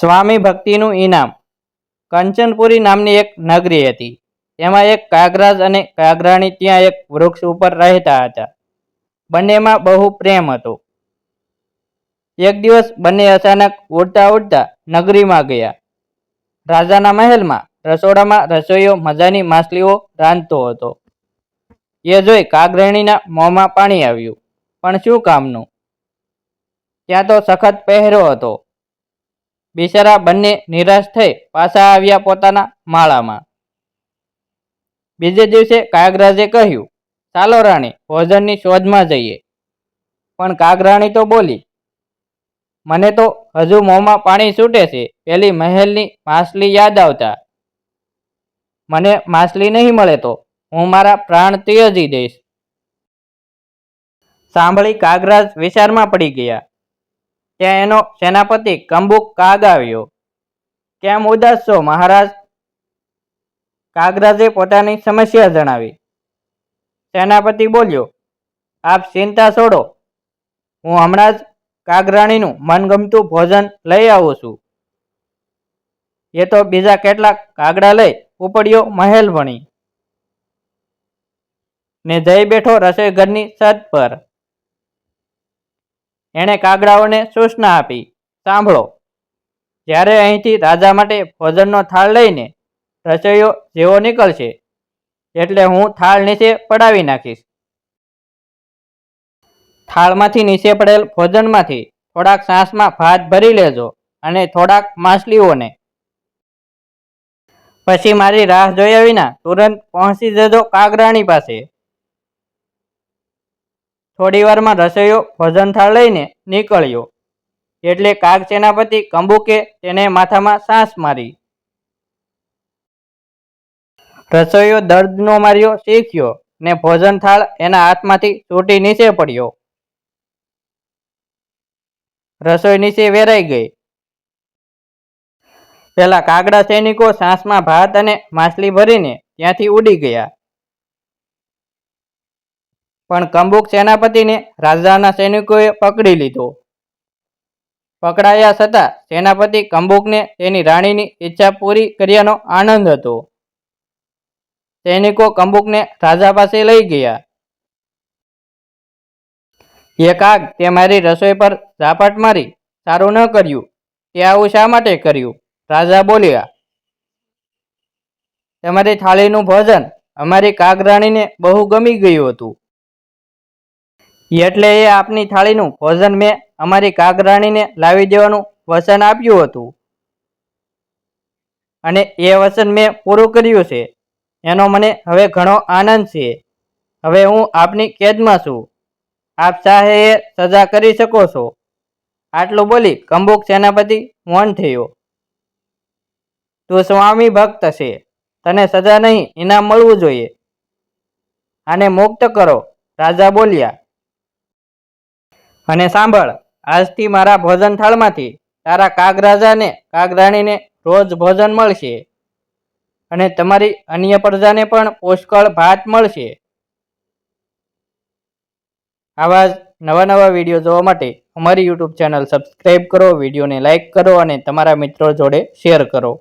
સ્વામી ભક્તિનું ઇનામ. કંચનપુરી નામની એક નગરી હતી. તેમાં એક કાગરાજ અને કાગરાણી ત્યાં એક વૃક્ષ ઉપર રહેતા હતા. બંનેમાં બહુ પ્રેમ હતો. એક દિવસ બંને અચાનક ઉડતા ઉડતા નગરીમાં ગયા. રાજાના મહેલમાં, રસોડામાં રસોઈયો મજાની માછલીઓ રાંધતો હતો. એ જોઈ કાગરાણીના મોંમાં પાણી આવ્યું. પણ શું કામનું? ત્યાં તો સખત પહેરો હતો. બિચારા બંને નિરાશ થઈ પાછા આવ્યા પોતાના માળામાં. બીજે દિવસે કાગરાજે કહ્યું, ચાલો રાણી, ભોજનની શોધમાં જઈએ. પણ કાગરાણી તો બોલી, મને તો હજુ મોંમાં પાણી છૂટે છે, પેલી મહેલની માછલી યાદ આવતા. મને માછલી નહીં મળે તો હું મારા પ્રાણ ત્યજી દઈશ. સાંભળી કાગરાજ વિચારમાં પડી ગયા. ત્યાં એનો સેનાપતિ કંબુક કાગ આવ્યો. કેમ ઉદાસ છો, મહારાજ? કાગરાજે પોતાની સમસ્યા જણાવી. સેનાપતિ બોલ્યો, આપ ચિંતા છોડો. હું હમણાં જ કાગરાણીનું મનગમતું ભોજન લઈ આવું છું. એ તો બીજા કેટલાક કાગડા લઈ ઉપડ્યો મહેલ ભણી ને જઈ બેઠો રસોઈ ઘરની છત પર. એણે કાગડાઓને સૂચના આપી, સાંભળો. જ્યારે અહીંથી રાજા માટે ભોજનનો થાળ લઈને રસોઈયો જેવો નીકળશે, એટલે હું થાળ નીચે પડાવી નાખીશ. થાળમાંથી નીચે પડેલ ભોજનમાંથી થોડાક સાંસમાં ભાત ભરી લેજો અને થોડાક માછલીઓને. પછી મારી રાહ જોયા વિના તુરંત પહોંચી જજો કાગરાણી પાસે. થોડી વારમાં રસોઈયો ભોજન થાળ લઈને નીકળ્યો. એટલે કાગ સેનાપતિ કંબુકે તેને માથામાં સાંસ મારી. રસોઈયો દર્દનો માર્યો શીખ્યો ને ભોજન થાળ એના હાથમાંથી તૂટી નીચે પડ્યો. રસોઈ નીચે વેરાઈ ગઈ. પેલા કાગડા સૈનિકો સાંસમાં ભાત અને માછલી ભરીને ત્યાંથી ઉડી ગયા. પણ કંબુક સેનાપતિને રાજાના સૈનિકોએ પકડી લીધો. પકડાયા છતાં સેનાપતિ કંબુકને તેની રાણીની ઈચ્છા પૂરી કર્યાનો આનંદ હતો. સૈનિકો કંબુકને રાજા પાસે લઈ ગયા. એ કાગ તે મારી રસોઈ પર ઝાપટ મારી સારું ન કર્યું. તે આવું શા માટે કર્યું? રાજા બોલ્યા, તમારી થાળીનું ભોજન અમારી કાગરાણીને બહુ ગમી ગયું હતું. એટલે એ આપની થાળીનું ભોજન મેં અમારી કાગરાણીને લાવી દેવાનું વચન આપ્યું હતું. અને એ વચન મેં પૂરું કર્યું છે. એનો મને હવે ઘણો આનંદ છે. હવે હું આપની કેદમાં છું. આપ એ સજા કરી શકો છો. આટલું બોલી કંબુક સેનાપતિ મૌન થયો. તું સ્વામી ભક્ત છે. તને સજા નહીં, ઇનામ મળવું જોઈએ. આને મુક્ત કરો. રાજા બોલ્યા અને સાંભળ, આજથી મારા ભોજન થાળમાંથી તારા કાગરાજાને, કાગરાણીને રોજ ભોજન મળશે અને તમારી અન્ય પ્રજાને પણ પુષ્કળ ભાત મળશે. આવા જ નવા નવા વીડિયો જોવા માટે અમારી યુટ્યુબ ચેનલ સબસ્ક્રાઈબ કરો, વિડીયોને લાઈક કરો અને તમારા મિત્રો જોડે શેર કરો.